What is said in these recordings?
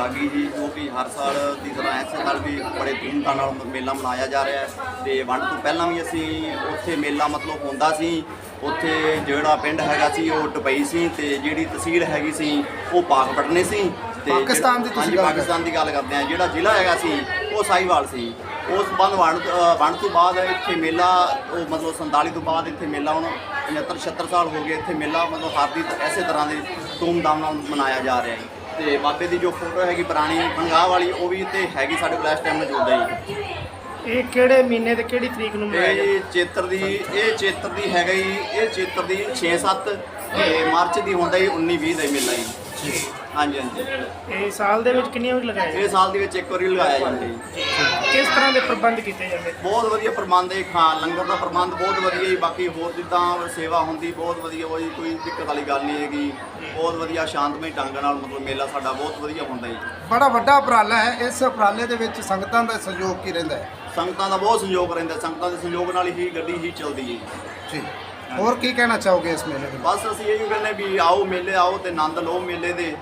ਬਰਾਗੀ ਜੀ ਜੋ ਕਿ ਹਰ ਸਾਲ ਦੀ ਤਰ੍ਹਾਂ ਐਸੇ ਸਾਲ ਵੀ ਬੜੇ ਧੂਮਧਾਮ ਨਾਲ ਮੇਲਾ ਮਨਾਇਆ ਜਾ ਰਿਹਾ ਹੈ। ਤੇ ਵੰਡ ਤੋਂ ਪਹਿਲਾਂ ਵੀ ਅਸੀਂ ਉੱਥੇ ਮੇਲਾ ਮਤਲਬ ਹੁੰਦਾ ਸੀ। ਉੱਥੇ ਜਿਹੜਾ ਪਿੰਡ ਹੈਗਾ ਸੀ ਉਹ ਦੁਬਈ ਸੀ ਤੇ ਜਿਹੜੀ ਤਹਿਸੀਲ ਹੈਗੀ ਸੀ ਉਹ ਪਾਕਪਟਨੇ ਸੀ। ਤੇ ਪਾਕਿਸਤਾਨ ਦੀ ਤੁਸੀਂ ਗੱਲ ਪਾਕਿਸਤਾਨ ਦੀ ਗੱਲ ਕਰਦੇ ਆ ਜਿਹੜਾ ਜ਼ਿਲ੍ਹਾ ਹੈਗਾ ਸੀ ਉਹ ਸਾਈਵਾਲ ਸੀ। ਉਸ ਬੰਦ ਵੰਡ ਵੰਡ ਤੋਂ ਬਾਅਦ ਇੱਥੇ ਮੇਲਾ ਉਹ ਮਤਲਬ 47 ਤੋਂ ਬਾਅਦ ਇੱਥੇ ਮੇਲਾ ਹੁਣ 75 76 ਸਾਲ ਹੋ ਗਏ ਇੱਥੇ ਮੇਲਾ ਮਤਲਬ ਹਰ ਦੀ ਐਸੇ ਤਰ੍ਹਾਂ ਦੇ ਧੂਮਧਾਮ ਨਾਲ ਮਨਾਇਆ ਜਾ ਰਿਹਾ ਹੈ। ਤੇ ਬਾਬੇ ਦੀ ਜੋ ਫੋਟੋ ਹੈਗੀ ਪੁਰਾਣੀ ਪੰਗਾਹ ਵਾਲੀ ਉਹ ਵੀ ਤੇ ਹੈਗੀ ਸਾਡੇ ਕੋਲ ਇਸ ਟਾਈਮ ਮੌਜੂਦ ਹੈ ਜੀ। ਇਹ ਕਿਹੜੇ ਮਹੀਨੇ ਤੇ ਕਿਹੜੀ ਤਰੀਕ ਨੂੰ ਮਨਾਇਆ ਜਾਂਦਾ ਇਹ ਚੇਤਰ ਦੀ ਇਹ ਚੇਤਰ ਦੀ ਹੈਗਾ ਜੀ ਇਹ ਚੇਤਰ ਦੀ 6 7 ਤੇ ਮਾਰਚ ਦੀ ਹੁੰਦਾ ਜੀ 19 20 ਦਾ ਹੀ ਮੇਲਾ ਜੀ। ਹਾਂਜੀ ਹਾਂਜੀ। ਇਹ ਸਾਲ ਦੇ ਵਿੱਚ ਕਿੰਨੀਆਂ ਵਾਰ ਲਗਾਇਆ ਇਹ ਸਾਲ ਦੇ ਵਿੱਚ ਇੱਕ ਵਾਰੀ ਲਗਾਇਆ ਜਾਂਦਾ ਜੀ। ਕਿਸ ਤਰ੍ਹਾਂ ਦੇ ਪ੍ਰਬੰਧ ਕੀਤੇ ਜਾਂਦੇ? ਬਹੁਤ ਵਧੀਆ ਪ੍ਰਬੰਧ ਹੈ ਖਾਂ ਲੰਗਰ ਦਾ ਪ੍ਰਬੰਧ ਬਹੁਤ ਵਧੀਆ ਜੀ। ਬਾਕੀ ਹੋਰ ਜਿੱਦਾਂ ਸੇਵਾ ਹੁੰਦੀ ਬਹੁਤ ਵਧੀਆ ਹੋਈ ਕੋਈ ਦਿੱਕਤ ਵਾਲੀ ਗੱਲ ਨਹੀਂ ਹੈਗੀ। ਬਹੁਤ ਵਧੀਆ ਸ਼ਾਂਤਮਈ ਢੰਗ ਨਾਲ ਮਤਲਬ ਮੇਲਾ ਸਾਡਾ ਬਹੁਤ ਵਧੀਆ ਹੁੰਦਾ ਜੀ। ਬੜਾ ਵੱਡਾ ਉਪਰਾਲਾ ਹੈ ਇਸ ਉਪਰਾਲੇ ਦੇ ਵਿੱਚ ਸੰਗਤਾਂ ਦਾ ਸਹਿਯੋਗ ਕੀ ਰਹਿੰਦਾ ਹੈ? ਸੰਗਤਾਂ ਦਾ ਬਹੁਤ ਸਹਿਯੋਗ ਰਹਿੰਦਾ ਸੰਗਤਾਂ ਦੇ ਸਹਿਯੋਗ ਨਾਲ ਹੀ ਗੱਡੀ ਹੀ ਚੱਲਦੀ ਹੈ ਜੀ। ਹੋਰ ਕੀ ਕਹਿਣਾ ਚਾਹੋਗੇ ਇਸ ਮੇਲੇ ਦੇ ਬਾਰੇ? ਬਸ ਅਸੀਂ ਇਹੀ ਕਹਿੰਦੇ ਵੀ ਆਓ ਮੇਲੇ ਆਓ ਤੇ ਆਨੰਦ ਲਓ ਮੇਲੇ ਦੇ।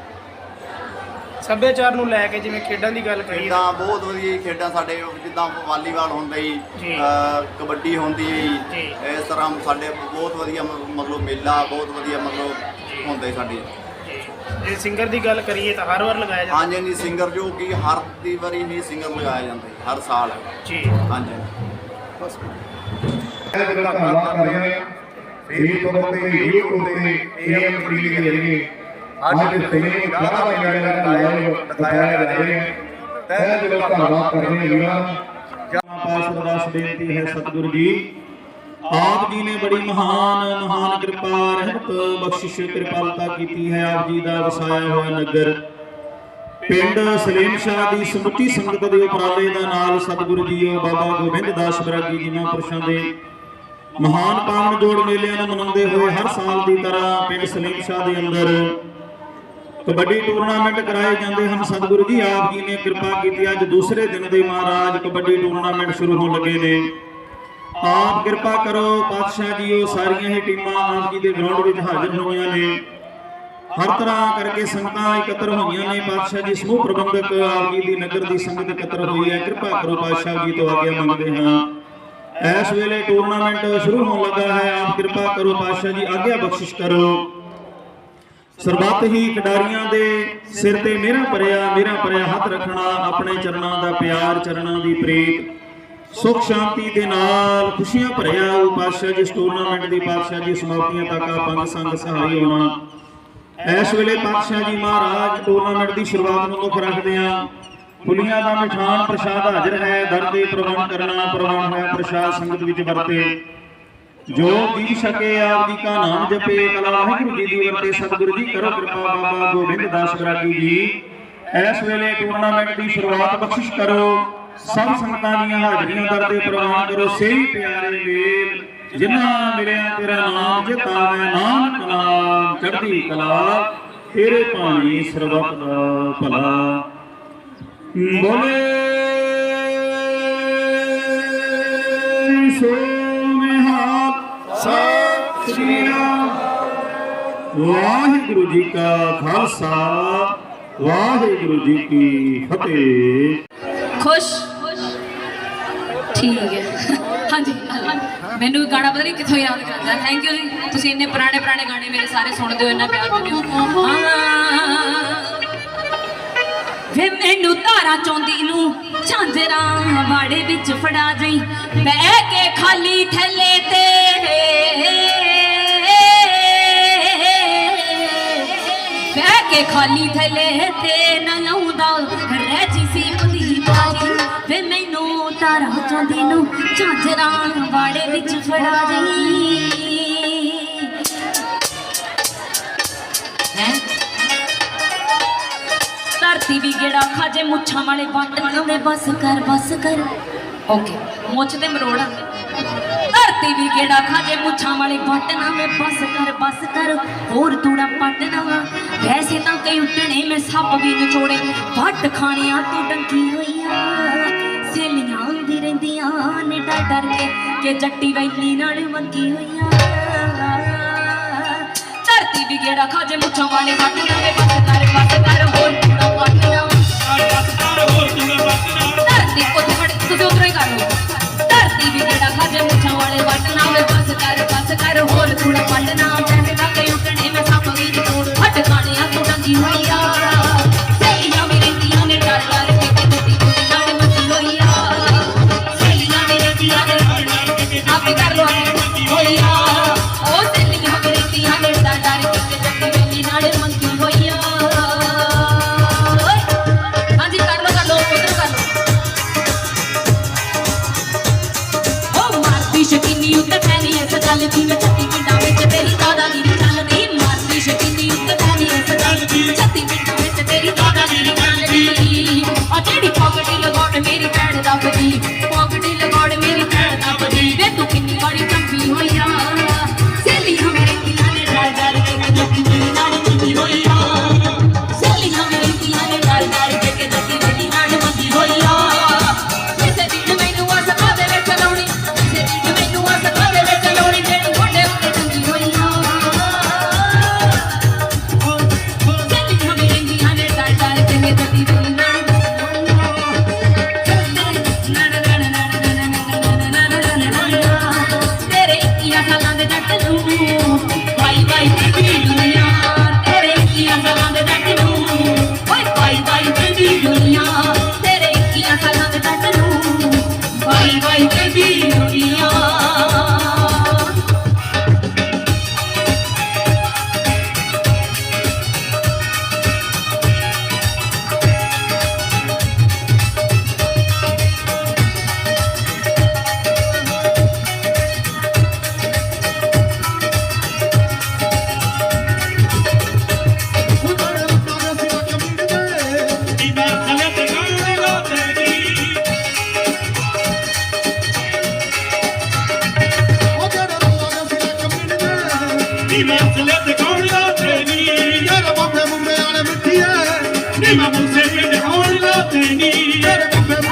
ਸੱਭਿਆਚਾਰ ਨੂੰ ਲੈ ਕੇ ਜਿਵੇਂ ਖੇਡਾਂ ਦੀ ਗੱਲ ਕਰੀਏ ਖੇਡਾਂ ਬਹੁਤ ਵਧੀਆ ਜੀ, ਖੇਡਾਂ ਸਾਡੇ ਜਿੱਦਾਂ ਵਾਲੀਬਾਲ ਹੁੰਦਾ ਜੀ ਜੀ। ਅਹ ਕਬੱਡੀ ਹੁੰਦੀ ਹੈ ਜੀ। ਜੀ। ਇਸ ਤਰ੍ਹਾਂ ਸਾਡੇ ਬਹੁਤ ਵਧੀਆ ਮ- ਮਤਲਬ ਮੇਲਾ ਬਹੁਤ ਵਧੀਆ ਮਤਲਬ ਹੁੰਦਾ ਜੀ ਸਾਡੇ। ਜੀ। ਜੇ ਸਿੰਗਰ ਦੀ ਗੱਲ ਕਰੀਏ ਤਾਂ ਹਰ ਵਾਰ ਲਗਾਇਆ ਜਾਂਦਾ। ਹਾਂਜੀ ਹਾਂਜੀ ਸਿੰਗਰ ਜੋ ਕਿ ਹਰ ਦੀ ਵਾਰੀ ਹੀ ਸਿੰਗਰ ਲਗਾਇਆ ਜਾਂਦਾ ਜੀ ਹਰ ਸਾਲ। ਜੀ। ਹਾਂਜੀ ਬਸ। ਇਹ ਜਿਹੜਾ ਧੰਨਵਾਦ ਕਰ ਰਹੇ ਹਾਂ। ਫੇਸਬੁੱਕ ਤੇ YouTube ਤੇ ਏਐਮ ਟੀਵੀ ਦੇ ਜ਼ਰੀਏ। ਅੱਜ ਦੇ ਸਮੇਂ ਨੂੰ ਜ਼ਿਆਦਾ ਮੇਲੇ ਦਾ ਲਾਈਵ ਦਿਖਾਇਆ ਜਾ ਰਿਹਾ ਹੈ। ਤਹਿ ਦਿਲੋਂ ਧੰਨਵਾਦ ਕਰ ਰਹੇ ਹਾਂ ਵੀਰਾਂ ਪਾਸ ਅਰਦਾਸ ਬੇਨਤੀ ਆਪ ਜੀ ਨੇ ਬੜੀ ਮਹਾਨ ਮਹਾਨ ਕਿਰਪਾ, ਰਹਿਮਤ, ਬਖਸ਼ਿਸ਼, ਕਿਰਪਾਲਤਾ ਕੀਤੀ ਹੈ। ਆਪ ਜੀ ਦਾ ਵਸਾਇਆ ਹੋਇਆ ਨਗਰ। ਪਿੰਡ ਸਲੀਮ ਸ਼ਾਹ ਦੀ ਸਮੁੱਚੀ ਸੰਗਤ ਦੇ ਉਪਰਾਲੇ ਦਾ ਨਾਲ ਸਤਿਗੁਰੂ ਜੀਓ ਬਾਬਾ ਗੋਬਿੰਦ ਦਾਸ ਬਰਾਗੀ ਜੀ ਮਹਾਂਪੁਰਸ਼ਾਂ ਦੇ ਮਹਾਨ ਪਾਵਨ ਜੋੜ ਮੇਲਿਆਂ ਨੂੰ ਮਨਾਉਂਦੇ ਹੋਏ ਹਰ ਸਾਲ ਦੀ ਤਰ੍ਹਾਂ ਪਿੰਡ ਸਲੀਮ ਸ਼ਾਹ ਦੇ ਅੰਦਰ ਕਬੱਡੀ ਟੂਰਨਾਮੈਂਟ ਕਰਾਏ ਜਾਂਦੇ ਹਨ। ਸਤਿਗੁਰੂ ਜੀ, ਆਪ ਜੀ ਨੇ ਕਿਰਪਾ ਕੀਤੀ। ਅੱਜ ਦੂਸਰੇ ਦਿਨ ਦੇ ਮਹਾਰਾਜ ਕਬੱਡੀ ਟੂਰਨਾਮੈਂਟ ਸ਼ੁਰੂ ਹੋਣ ਲੱਗੇ ਨੇ। ਆਪ ਕਿਰਪਾ ਕਰੋ, ਪਾਤਸ਼ਾਹ ਜੀਓ, ਸਾਰੀਆਂ ਹੀ ਟੀਮਾਂ ਆਪ ਜੀ ਦੇ ਗਰਾਊਂਡ ਵਿੱਚ ਹਾਜ਼ਰ ਹੋਈਆਂ ਨੇ। ਹਰ ਤਰ੍ਹਾਂ ਕਰਕੇ ਸੰਗਤਾਂ ਇਕੱਤਰ ਹੋਈਆਂ ਨੇ। ਪਾਤਸ਼ਾਹ ਜੀ, ਸਮੂਹ ਪ੍ਰਬੰਧਕ ਆਪ ਜੀ ਦੀ ਨਗਰ ਦੀ ਸੰਗਤ ਇਕੱਤਰ ਹੋਈ ਹੈ। ਕਿਰਪਾ ਕਰੋ ਪਾਤਸ਼ਾਹ ਜੀ ਤੋਂ ਆਗਿਆ ਮੰਗਦੇ ਹਾਂ। ਇਸ ਵੇਲੇ ਟੂਰਨਾਮੈਂਟ ਸ਼ੁਰੂ ਹੋਣ ਲੱਗਾ ਹੈ। ਆਪ ਕਿਰਪਾ ਕਰੋ, ਪਾਤਸ਼ਾਹ ਜੀ ਆਗਿਆ ਬਖਸ਼ਿਸ਼ ਕਰੋ। ਸਰਬੱਤ ਹੀ ਖਿਡਾਰੀਆਂ ਦੇ ਸਿਰ ਤੇ ਮੇਰਾ ਭਰਿਆ ਮੇਰਾ ਭਰਿਆ ਹੱਥ ਰੱਖਣਾ, ਆਪਣੇ ਚਰਨਾਂ ਦਾ ਪਿਆਰ, ਚਰਨਾਂ ਦੀ ਪ੍ਰੀਤ, ਸੁਖ ਸ਼ਾਂਤੀ ਦੇ ਨਾਲ ਖੁਸ਼ੀਆਂ ਭਰਿਆ ਉਹ ਪਾਤਸ਼ਾਹ ਜੀ, ਇਸ ਟੂਰਨਾਮੈਂਟ ਦੀ ਪਾਤਸ਼ਾਹ ਜੀ, ਸਮਾਪਤੀਆਂ ਤੱਕ ਆਪਾਂ ਸੰਗ ਸਹਾਈ ਹੋਣਾ। ਇਸ ਵੇਲੇ ਪਾਤਸ਼ਾਹ ਜੀ ਮਹਾਰਾਜ ਟੂਰਨਾਮੈਂਟ ਦੀ ਸ਼ੁਰੂਆਤ ਨੂੰ ਮੁੱਖ ਰੱਖਦੇ ਆ। ਫੁੱਲੀਆਂ ਦਾ ਮਿਠਾਨ ਪ੍ਰਸ਼ਾਦ ਹਾਜ਼ਰ ਹੈ, ਦਰ ਦੇ ਕਰਨਾ, ਪ੍ਰਵਾਨ ਹੋਇਆ ਪ੍ਰਸ਼ਾਦ ਸੰਗਤ ਵਿੱਚ ਵਰਤੇ। ਜੋ ਪੀ ਸਕੇ ਆਪ ਜੀ ਕਾ ਨਾਮ ਜਪੇ, ਕਲਾ ਵਾਹਿਗੁਰੂ ਜੀ ਦੀ ਵਰਤੇ, ਸਤਿਗੁਰੂ ਜੀ ਕਰੋ ਕਿਰਪਾ, ਬਾਬਾ ਗੋਬਿੰਦ ਦਾਸ ਬਰਾਗੀ ਜੀ। ਇਸ ਵੇਲੇ ਟੂਰਨਾਮੈਂਟ ਦੀ ਸ਼ੁਰੂਆਤ ਬਖਸ਼ਿਸ਼ ਕਰੋ, ਸਭ ਸੰਗਤਾਂ ਦੀਆਂ ਹਾਜ਼ਰੀਆਂ ਦਰ ਪ੍ਰਵਾਨ ਕਰੋ। ਸਹੀ ਪਿਆਰੇ ਵੇਲ ਜਿਨ੍ਹਾਂ ਮਿਲਿਆ ਤੇਰਾ ਨਾਮ ਜਿਤਾਵੇ ਨਾਨਕ ਨਾਮ, ਚੜ੍ਹਦੀ ਕਲਾ, ਤੇਰੇ ਪਾਣੀ ਸਰਬੱਤ ਦਾ ਭਲਾ। ਬੋਲੇ ਸੋ ਨਿਹਾਲ। ਸਤਿ ਸ੍ਰੀ ਅਕਾਲ। ਵਾਹਿਗੁਰੂ ਜੀ ਕਾ ਖਾਲਸਾ, ਵਾਹਿਗੁਰੂ ਜੀ ਕੀ ਫਤਿਹ। ਖੁਸ਼? ਠੀਕ ਹੈ। ਹਾਂਜੀ ਮੈਨੂੰ ਗਾਣਾ ਪਤਾ ਨਹੀਂ ਕਿੱਥੋਂ ਯਾਦ ਕਰਦਾ। ਥੈਂਕ ਯੂ ਜੀ। ਤੁਸੀਂ ਇੰਨੇ ਪੁਰਾਣੇ ਪੁਰਾਣੇ ਗਾਣੇ ਮੇਰੇ ਸਾਰੇ ਸੁਣਦੇ ਹੋ, ਇੰਨਾ ਪਿਆਰ ਦਿੰਦੇ ਹੋ। ਹਾਂ। ਮੈਨੂੰ ਧਾਰਾ ਚੌਂਦੀ ਨੂੰ ਝਾਂਜਰਾਂ ਵਾੜੇ ਵਿੱਚ ਫੜਾ ਜਾਈ ਬਹਿ ਕੇ ਖਾਲੀ ਥੱਲੇ ਤੇ ਬਹਿ ਕੇ ਖਾਲੀ ਥੱਲੇ ਤੇ ਨਾ ਲਾਉਂਦਾ ਰਹਿ ਜੀ ਸੀ ਉਹਦੀ ਬਾਜੀ ਵੇ ਮੈਨੂੰ ਤਾਰਾ ਚੋਂਦੀ ਨੂੰ ਝਾਂਜਰਾਂ ਵਾੜੇ ਵਿੱਚ ਫੜਾ ਜਾਈ ਧਰਤੀ ਵੀ ਗੇੜਾ ਖਾਜੇ ਮੁੱਛਾਂ ਵਾਲੇ ਵੱਟ ਲਾਵੇ ਬਸ ਕਰ ਬਸ ਕਰ। ਓਕੇ, ਮੁੱਛ ਤੇ ਮਰੋੜਾ। ਧਰਤੀ ਵੀ ਗੇੜਾ ਖਾਜੇ ਮੁੱਛਾਂ ਵਾਲੇ ਵੱਟ ਲਾਵੇ ਬਸ ਕਰ ਬਸ ਕਰ। ਹੋਰ ਤੂੜਾ ਪੱਟ ਨਾ ਵੈਸੇ ਤਾਂ ਕਈ ਉੱਟਣੇ, ਮੈਂ ਸੱਪ ਵੀ ਨਿਚੋੜੇ। ਵੱਟ ਖਾਣਿਆਂ ਤੋਂ ਡੰਕੀ ਹੋਈਆਂ। ਸੇਲੀਆਂ ਵੀ ਰਹਿੰਦੀਆਂ ਨੇ, ਡਰ ਡਰ ਕੇ ਕਿ ਜੱਟੀ ਵੈਲੀ ਨਾਲ ਮੰਗੀ ਹੋਈਆਂ। ਧਰਤੀ ਵੀ ਗੇੜਾ ਖਾਜੇ ਮੁੱਛਾਂ ਵਾਲੇ ਵੱਟ ਲਾਵੇ ਬਸ ਕਰ ਬਸ ਕਰ। ਹੋਰ ਤੂੜਾ ਧਰਤੀ ਕੁੱਝ ਫੜ, ਤੁਸੀਂ ਉਧਰੋਂ ਹੀ ਕਰ ਲਓ। ਧਰਤੀ ਵੀ ਜਿਹੜਾ ਖਾਜੇ, ਮੁੱਛਾਂ ਵਾਲੇ ਵੱਟ ਨਾ ਵੇ ਬਸ ਕਰ ਬਸ ਕਰ, ਹੋਰ ਥੋੜਾ ਪੱਟ ਨਾ ਮੈਂ ਨਾ ਕਈ ਉੱਟਣੇ ਮੈਂ ਸਭ ਵੀ ਹਟ ਖਾਣਿਆ ਤੋਂ ਡੰਗੀ ਹੋਈ ਜਿਹੜੀ ਪੌਕਟੀ ਲਗਾਉਣ ਮੇਰੀ ਭੈਣ ਦੱਬਦੀ ਪੌਕਟੀ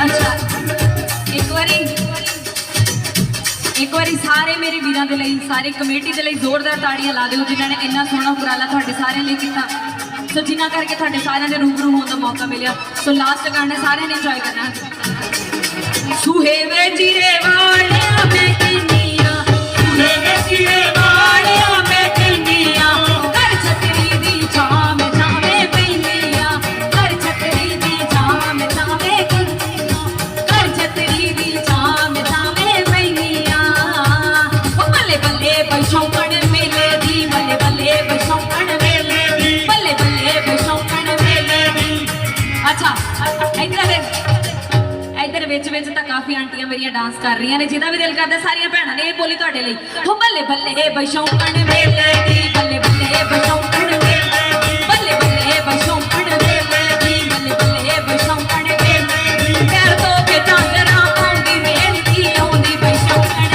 ਅੱਛਾ। ਇੱਕ ਵਾਰੀ ਇੱਕ ਵਾਰੀ ਸਾਰੇ ਮੇਰੇ ਵੀਰਾਂ ਦੇ ਲਈ ਸਾਰੇ ਕਮੇਟੀ ਦੇ ਲਈ ਜ਼ੋਰਦਾਰ ਤਾੜੀਆਂ ਲਾ ਦਿਓ ਜਿਨ੍ਹਾਂ ਨੇ ਇੰਨਾ ਸੋਹਣਾ ਉਪਰਾਲਾ ਤੁਹਾਡੇ ਸਾਰਿਆਂ ਲਈ ਕੀਤਾ। ਸੋ ਜਿਨ੍ਹਾਂ ਕਰਕੇ ਤੁਹਾਡੇ ਸਾਰਿਆਂ ਦੇ ਰੂਬਰੂ ਹੋਣ ਦਾ ਮੌਕਾ ਮਿਲਿਆ। ਸੋ ਲਾਸਟ ਗਾਣਾ ਸਾਰਿਆਂ ਨੇ ਇੰਜੋਏ ਕਰਨਾ। ਸੁਹੇ ਵੇ ਜੀਰੇ ਵਾਲਿਆ ਮੈਂ ਕਿੰਨੀਆਂ ਸੁਹੇ ਵੇ ਜੀਰੇ ਵਾਲਿਆ। ਕਾਫੀ ਆਂਟੀਆਂ ਮੇਰੀਆਂ ਡਾਂਸ ਕਰ ਰਹੀਆਂ ਨੇ, ਜਿਹਦਾ ਵੀ ਦਿਲ ਕਰਦਾ ਸਾਰੀਆਂ ਭੈਣਾਂ ਨੇ ਇਹ ਬੋਲੀ ਤੁਹਾਡੇ ਲਈ। ਹੋ ਬੱਲੇ ਬੱਲੇ ਬਸ਼ੌਂਕਣ ਮੇਲੇ ਦੀ, ਬੱਲੇ ਬੱਲੇ ਬਸ਼ੌਂਕਣ ਮੇਲੇ ਦੀ, ਬੱਲੇ ਬੱਲੇ ਬਸ਼ੌਂਕਣ ਮੇਲੇ ਦੀ, ਬੱਲੇ ਬੱਲੇ ਬਸ਼ੌਂਕਣ ਮੇਲੇ ਦੀ। ਪੈਰ ਤੋਂ ਕੇ ਚਾਂਦਰਾ ਆਉਂਦੀ ਵੇਲ ਦੀ ਆਉਂਦੀ, ਬਸ਼ੌਂਕਣ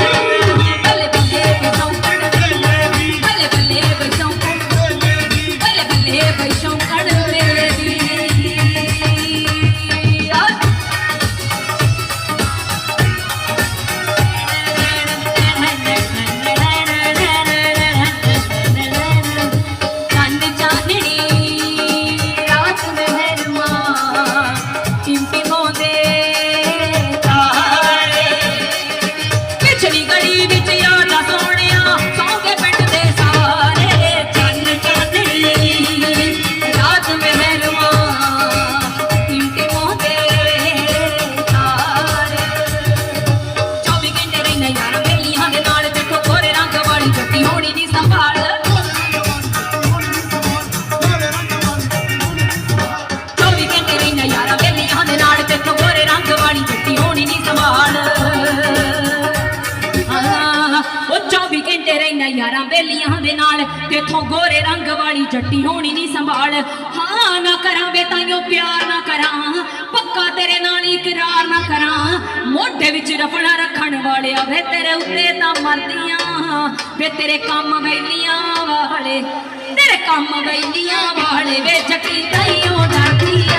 ਬੱਲੇ ਬੱਲੇ ਬਸ਼ੌਂਕਣ ਮੇਲੇ ਦੀ। ਬੱਲੇ ਬੱਲੇ ਬਸ਼ੌਂਕਣ ਮੇਲੇ ਦੀ, ਬੱਲੇ ਬੱਲੇ ਬਸ਼ੌਂਕਣ ਤੇਥੋਂ ਗੋਰੇ ਰੰਗ ਵਾਲੀ ਜੱਟੀ ਹੋਣੀ ਨਹੀਂ ਸੰਭਾਲ? ਹਾਂ ਨਾ ਕਰਾਂ ਵੇ ਤਾਈਓ ਪਿਆਰ ਨਾ ਕਰਾਂ। ਪੱਕਾ ਤੇਰੇ ਨਾਲ ਇਕਰਾਰ ਨਾ ਕਰਾਂ। ਮੋਢੇ ਵਿੱਚ ਰਫਣਾ ਰੱਖਣ ਵਾਲਿਆ ਵੇ ਤੇਰੇ ਉੱਤੇ ਤਾਂ ਮਰਦੀਆਂ। ਵੇ ਤੇਰੇ ਕੰਮ ਵੈਲੀਆਂ ਵਾਲੇ, ਤੇਰੇ ਕੰਮ ਵੈਲੀਆਂ ਵਾਲੇ ਵੇ ਜੱਟੀ ਤਾਈਓ ਡਰਦੀ।